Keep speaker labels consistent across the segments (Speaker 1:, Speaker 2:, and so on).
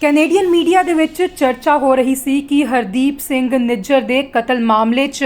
Speaker 1: Canadian media ਦੇ ਵਿੱਚ ਚਰਚਾ ਹੋ ਰਹੀ ਸੀ ਕਿ ਹਰਦੀਪ ਸਿੰਘ ਨਿੱਜਰ ਦੇ ਕਤਲ ਮਾਮਲੇ 'ਚ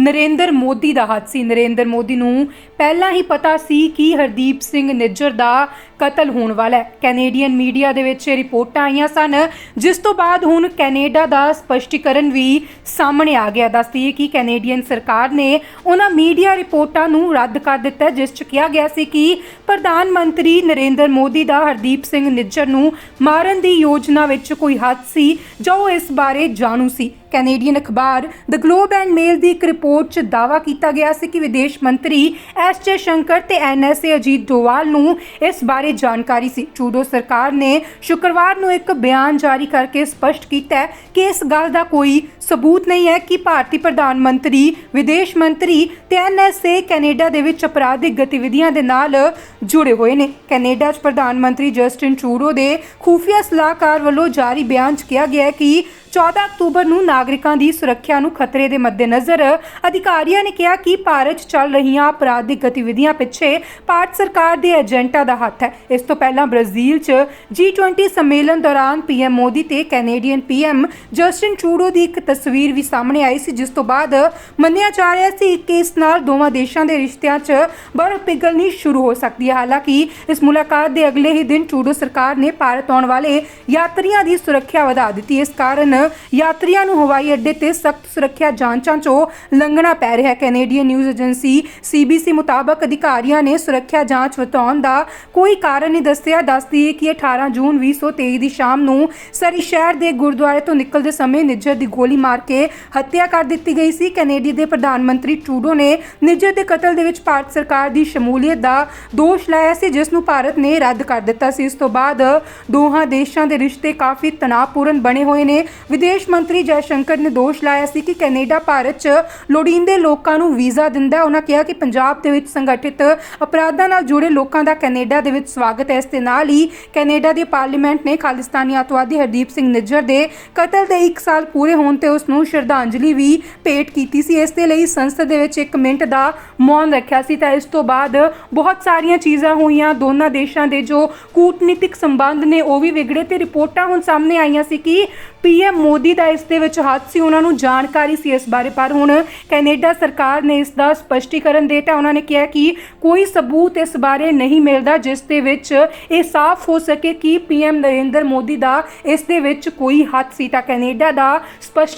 Speaker 1: ਨਰਿੰਦਰ ਮੋਦੀ ਦਾ ਹੱਥ ਸੀ। ਨਰਿੰਦਰ ਮੋਦੀ ਨੂੰ ਪਹਿਲਾਂ ਹੀ ਪਤਾ ਸੀ ਕਿ ਹਰਦੀਪ ਸਿੰਘ ਨਿੱਜਰ ਦਾ ਕਤਲ ਹੋਣ ਵਾਲਾ ਹੈ। ਕੈਨੇਡੀਅਨ ਮੀਡੀਆ ਦੇ ਵਿੱਚ ਇਹ ਰਿਪੋਰਟਾਂ ਆਈਆਂ ਸਨ, ਜਿਸ ਤੋਂ ਬਾਅਦ ਹੁਣ ਕੈਨੇਡਾ ਦਾ ਸਪਸ਼ਟੀਕਰਨ ਵੀ ਸਾਹਮਣੇ ਆ ਗਿਆ। ਦੱਸਦੀ ਹੈ ਕਿ ਕੈਨੇਡੀਅਨ ਸਰਕਾਰ ਨੇ ਉਹਨਾਂ ਮੀਡੀਆ ਰਿਪੋਰਟਾਂ ਨੂੰ ਰੱਦ ਕਰ ਦਿੱਤਾ, ਜਿਸ 'ਚ ਕਿਹਾ ਗਿਆ ਸੀ ਕਿ ਪ੍ਰਧਾਨ ਮੰਤਰੀ ਨਰਿੰਦਰ ਮੋਦੀ ਦਾ ਹਰਦੀਪ ਸਿੰਘ ਨਿੱਜਰ ਨੂੰ ਮਾਰਨ ਦੀ ਯੋਜਨਾ ਵਿੱਚ ਕੋਈ ਹੱਥ ਸੀ, ਜੋ ਉਹ ਇਸ ਬਾਰੇ ਜਾਣੂ ਸੀ। ਕੈਨੇਡੀਅਨ ਅਖਬਾਰ ਦ ਗਲੋਬ ਐਂਡ ਮੇਲ ਦੀ ਇੱਕ ਰਿਪੋਰਟ 'ਚ ਦਾਅਵਾ ਕੀਤਾ ਗਿਆ ਸੀ ਕਿ ਵਿਦੇਸ਼ ਮੰਤਰੀ ਐਸ ਜੇ ਸ਼ੰਕਰ ਤੇ ਐਨਐਸਏ ਅਜੀਤ ਡੋਵਾਲ ਨੂੰ ਇਸ ਬਾਰੇ ਜਾਣਕਾਰੀ ਸੀ। ਟਰੂਡੋ ਸਰਕਾਰ ਨੇ ਸ਼ੁੱਕਰਵਾਰ ਨੂੰ ਇੱਕ ਬਿਆਨ ਜਾਰੀ ਕਰਕੇ ਸਪਸ਼ਟ ਕੀਤਾ ਕਿ ਇਸ ਗੱਲ ਦਾ ਕੋਈ ਸਬੂਤ ਨਹੀਂ ਹੈ ਕਿ ਭਾਰਤੀ ਪ੍ਰਧਾਨ ਮੰਤਰੀ, ਵਿਦੇਸ਼ ਮੰਤਰੀ ਤੇ ਐਨਐਸਏ ਕੈਨੇਡਾ ਦੇ ਵਿੱਚ ਅਪਰਾਧਿਕ ਗਤੀਵਿਧੀਆਂ ਦੇ ਨਾਲ ਜੁੜੇ ਹੋਏ ਨੇ। ਕੈਨੇਡਾ 'ਚ ਪ੍ਰਧਾਨ ਮੰਤਰੀ ਜਸਟਿਨ ਟਰੂਡੋ ਦੇ ਖੂਫੀਆ ਸਲਾਹਕਾਰ ਵੱਲੋਂ ਜਾਰੀ ਬਿਆਨ 'ਚ ਕਿਹਾ ਗਿਆ ਹੈ ਕਿ 14 ਅਕਤੂਬਰ ਨੂੰ ਨਾਗਰਿਕਾਂ ਦੀ ਸੁਰੱਖਿਆ ਨੂੰ ਖਤਰੇ ਦੇ ਮੱਦੇਨਜ਼ਰ ਅਧਿਕਾਰੀਆਂ ਨੇ ਕਿਹਾ ਕਿ ਭਾਰਤ 'ਚ ਚੱਲ ਰਹੀਆਂ ਅਪਰਾਧਿਕ ਗਤੀਵਿਧੀਆਂ ਪਿੱਛੇ ਭਾਰਤ ਸਰਕਾਰ ਦੇ ਏਜੰਟਾਂ ਦਾ ਹੱਥ ਹੈ। ਇਸ ਤੋਂ ਪਹਿਲਾਂ ਬ੍ਰਾਜ਼ੀਲ 'ਚ G20 ਸੰਮੇਲਨ ਦੌਰਾਨ ਪੀਐਮ ਮੋਦੀ ਤੇ ਕੈਨੇਡੀਅਨ ਪੀਐਮ ਜਸਟਿਨ ਟਰੂਡੋ ਦੀ ਇੱਕ ਤਸਵੀਰ ਵੀ ਸਾਹਮਣੇ ਆਈ ਸੀ, ਜਿਸ ਤੋਂ ਬਾਅਦ ਮੰਨਿਆ ਜਾ ਰਿਹਾ ਸੀ ਕਿ ਇਸ ਨਾਲ ਦੋਵਾਂ ਦੇਸ਼ਾਂ ਦੇ ਰਿਸ਼ਤਿਆਂ 'ਚ ਬਰਫ਼ ਪਿਘਲਣੀ ਸ਼ੁਰੂ ਹੋ ਸਕਦੀ ਹੈ। ਹਾਲਾਂਕਿ ਇਸ ਮੁਲਾਕਾਤ ਦੇ ਅਗਲੇ ਹੀ ਦਿਨ ਟਰੂਡੋ ਸਰਕਾਰ ਨੇ ਭਾਰਤ ਆਉਣ ਵਾਲੇ ਯਾਤਰੀਆਂ ਦੀ ਸੁਰੱਖਿਆ ਵਧਾ ਦਿੱਤੀ। ਇਸ ਕਾਰਨ ਯਾਤਰੀਆਂ ਨੂੰ ਹਵਾਈ ਅੱਡੇ ਤੇ ਸਖਤ ਸੁਰੱਖਿਆ ਜਾਂਚਾਂ 'ਚੋਂ ਲੰਘਣਾ ਪੈ ਰਿਹਾ ਹੈ। ਕੈਨੇਡੀਅਨ ਨਿਊਜ਼ ਏਜੰਸੀ CBC ਮੁਤਾਬਕ ਅਧਿਕਾਰੀਆਂ ਨੇ ਸੁਰੱਖਿਆ ਜਾਂਚ ਵਧਾਉਣ ਦਾ ਕੋਈ ਕਾਰਨ ਨਹੀਂ ਦੱਸਿਆ। ਦੱਸਦੀ ਹੈ ਕਿ 18 ਜੂਨ 2023 ਦੀ ਸ਼ਾਮ ਨੂੰ ਸਰੀ ਸ਼ਹਿਰ ਦੇ ਗੁਰਦੁਆਰੇ ਤੋਂ ਨਿਕਲਦੇ ਸਮੇਂ ਨਿੱਜਰ ਦੀ ਗੋਲੀ ਮਾਰ ਕੇ ਹੱਤਿਆ ਕਰ ਦਿੱਤੀ ਗਈ ਸੀ। ਕੈਨੇਡਾ ਦੇ ਪ੍ਰਧਾਨ ਮੰਤਰੀ ਟਰੂਡੋ ਨੇ ਨਿੱਜਰ ਦੇ ਕਤਲ ਦੇ ਵਿੱਚ ਭਾਰਤ ਸਰਕਾਰ ਦੀ ਸ਼ਮੂਲੀਅਤ ਦਾ ਦੋਸ਼ ਲਾਇਆ ਸੀ, ਜਿਸ ਨੂੰ ਭਾਰਤ ਨੇ ਰੱਦ ਕਰ ਦਿੱਤਾ ਸੀ। ਇਸ ਤੋਂ ਬਾਅਦ ਦੋਹਾਂ ਦੇਸ਼ਾਂ ਦੇ ਰਿਸ਼ਤੇ ਕਾਫੀ ਤਣਾਅਪੂਰਨ ਬਣੇ ਹੋਏ ਨੇ। ਵਿਦੇਸ਼ ਮੰਤਰੀ ਜੈ ਸ਼ੰਕਰ ਨੇ ਦੋਸ਼ ਲਾਇਆ ਸੀ ਕਿ ਕੈਨੇਡਾ, ਭਾਰਤ 'ਚ ਲੋੜੀਂਦੇ ਲੋਕਾਂ ਨੂੰ ਵੀਜ਼ਾ ਦਿੰਦਾ ਹੈ। ਉਹਨਾਂ ਕਿਹਾ ਕਿ ਪੰਜਾਬ ਦੇ ਵਿੱਚ ਸੰਗਠਿਤ ਅਪਰਾਧਾਂ ਨਾਲ ਜੁੜੇ ਲੋਕਾਂ ਦਾ ਕੈਨੇਡਾ ਦੇ ਵਿੱਚ ਸਵਾਗਤ ਹੈ। ਇਸ ਦੇ ਨਾਲ ਹੀ ਕੈਨੇਡਾ ਦੀ ਪਾਰਲੀਮੈਂਟ ਨੇ ਖਾਲਿਸਤਾਨੀ ਅੱਤਵਾਦੀ ਹਰਦੀਪ ਸਿੰਘ ਨਿੱਜਰ ਦੇ ਕਤਲ ਦੇ 1 ਸਾਲ ਪੂਰੇ ਹੋਣ ਤੇ ਉਸ ਨੂੰ ਸ਼ਰਧਾਂਜਲੀ ਵੀ ਭੇਟ ਕੀਤੀ ਸੀ। ਇਸ ਦੇ ਲਈ ਸੰਸਦ ਦੇ ਵਿੱਚ 1 ਮਿੰਟ ਦਾ ਮੌਨ ਰੱਖਿਆ ਸੀ। ਤਾਂ ਇਸ ਤੋਂ ਬਾਅਦ ਬਹੁਤ ਸਾਰੀਆਂ ਚੀਜ਼ਾਂ ਹੋਈਆਂ ਦੋਨਾਂ ਦੇਸ਼ਾਂ ਦੇ ਜੋ ਕੂਟਨੀਤਿਕ ਸੰਬੰਧ ਨੇ, ਉਹ ਵੀ ਵਿਗੜੇ ਤੇ ਰਿਪੋਰਟਾਂ ਹੁਣ ਸਾਹਮਣੇ ਆਈਆਂ ਸੀ ਕਿ ਪੀਐਮ ਮੋਦੀ ਦਾ ਇਸ ਦੇ ਵਿੱਚ ਹੱਥ ਸੀ। ਉਹਨਾਂ ਨੂੰ ਜਾਣਕਾਰੀ ਸੀ ਇਸ ਬਾਰੇ, ਪਰ ਹੁਣ ਕੈਨੇਡਾ ਸਰਕਾਰ ਨੇ ਇਸ ਦਾ ਸਪਸ਼ਟੀਕਰਨ ਦਿੱਤਾ। ਉਹਨਾਂ ਨੇ ਕਿਹਾ ਕਿ ਕੋਈ ਸਬੂਤ ਇਸ ਬਾਰੇ ਨਹੀਂ ਮਿਲਦਾ ਜਿਸ ਦੇ ਵਿੱਚ ਇਹ ਸਾਫ਼ ਹੋ ਸਕੇ ਕਿ ਪੀਐਮ ਨਰਿੰਦਰ ਮੋਦੀ ਦਾ ਇਸ ਦੇ ਵਿੱਚ ਕੋਈ ਹੱਥ ਸੀ। ਤਾਂ ਕੈਨੇਡਾ ਦਾ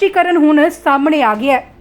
Speaker 1: ਸਪਸ਼ਟੀਕਰਨ ਹੁਣ ਸਾਹਮਣੇ ਆ ਗਿਆ